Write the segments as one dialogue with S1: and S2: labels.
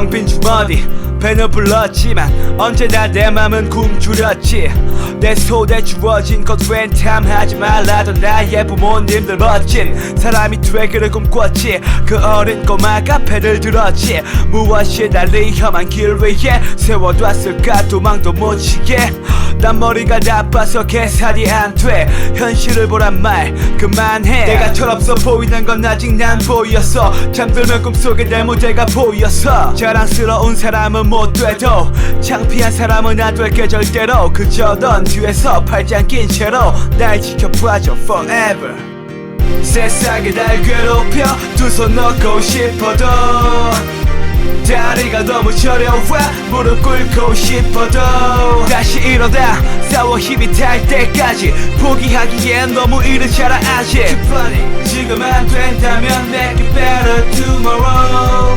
S1: 텅빈 주머니 펜을 불렀지만 언제나 내 맘은 굶주렸지. 내 손에 주어진 것 웬 탐하지 말라던 나의 부모님들 멋진 사람이 되기를 꿈꿨지. 그 어린 꼬마가 패를 들었지. 무엇이 달리 험한 길 위에 세워뒀을까 도망도 못 치게 난 머리가 나빠서 계산이 안 돼. 현실을 보란 말 그만해. 내가 철없어 보이는 건 아직 난 보였어. 잠들면 꿈속에 내 무대가 보였어. 자랑스러운 사람은 못 돼도 창피한 사람은 안 될게 절대로. 그저 넌 뒤에서 팔짱 낀 채로 날 지켜봐줘 forever. 세상이 날 괴롭혀 두 손 넣고 싶어도 다리가 너무 저려와 무릎 꿇고 싶어도 다시 일어나 싸워 힘이 달 때까지 포기하기엔 너무 이르잖아 아직 지금 안 된다면 make it better tomorrow.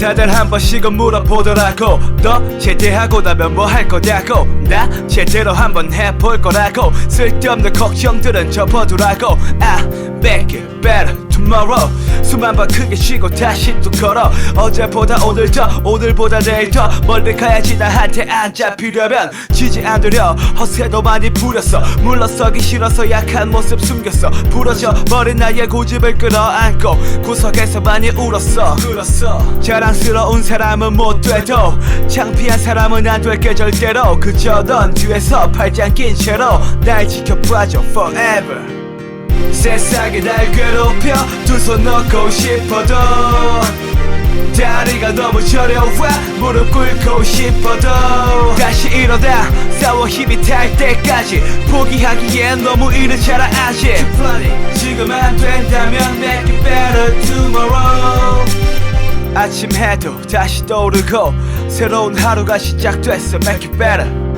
S1: 다들 한 번씩은 물어보더라고. 너 제대하고 나면 뭐 할 거냐고. 나 제대로 한번 해볼 거라고. 쓸데없는 걱정들은 접어두라고. I make it better tomorrow. 수만 번 크게 쉬고 다시 또 걸어. 어제보다 오늘 더 오늘보다 내일 더. 멀리 가야지 나한테 안 잡히려면. 지지 않으려. 허세도 많이 부렸어. 물러서기 싫어서 약한 모습 숨겼어. 부러져 버린 나의 고집을 끌어안고 구석에서 많이 울었어. 울었어. 자랑스러운 사람은 못 돼도 창피한 사람은 안 될게 절대로. 그저 넌 뒤에서 팔짱 낀 채로 날 지켜봐줘 forever 세상이 날 괴롭혀 두손 넣고 싶어도 다리가 너무 저려와 무릎 꿇고 싶어도 다시 일어나 싸워 힘이 달 때까지 포기하기엔 너무 이르잖아 아직 지금 안 된다면 make it better tomorrow. 아침 해도 다시 떠오르고 새로운 하루가 시작됐어. Make it better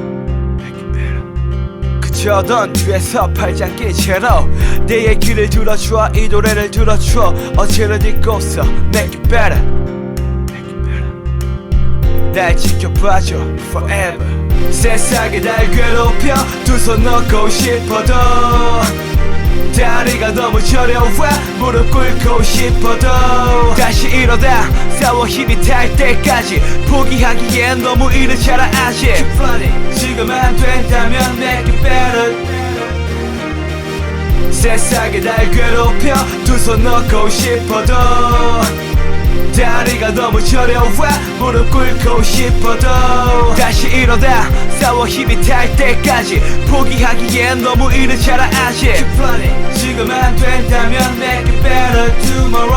S1: 넌 뒤에서 팔짱 낀 채로 내 얘기를 들어줘 이 노래를 들어줘 어제를 잊고서 make it better. 날 지켜봐줘 forever. 세상이 날 괴롭혀 두 손 넣고 싶어도 다리가 너무 저려와 무릎 꿇고 싶어도 다시 일어나 싸워 힘이 달 때까지 포기하기엔 너무 이르잖아 아직. 지금 안 된다면 it better 세상이 날 괴롭혀 두 손 넣고 싶어도 다리가 너무 저려와 무릎 꿇고 싶어도 다시 일어나 싸워 힘이 달 때까지 포기하기엔 너무 이르잖아 아직. 지금 안 된다면 make it better tomorrow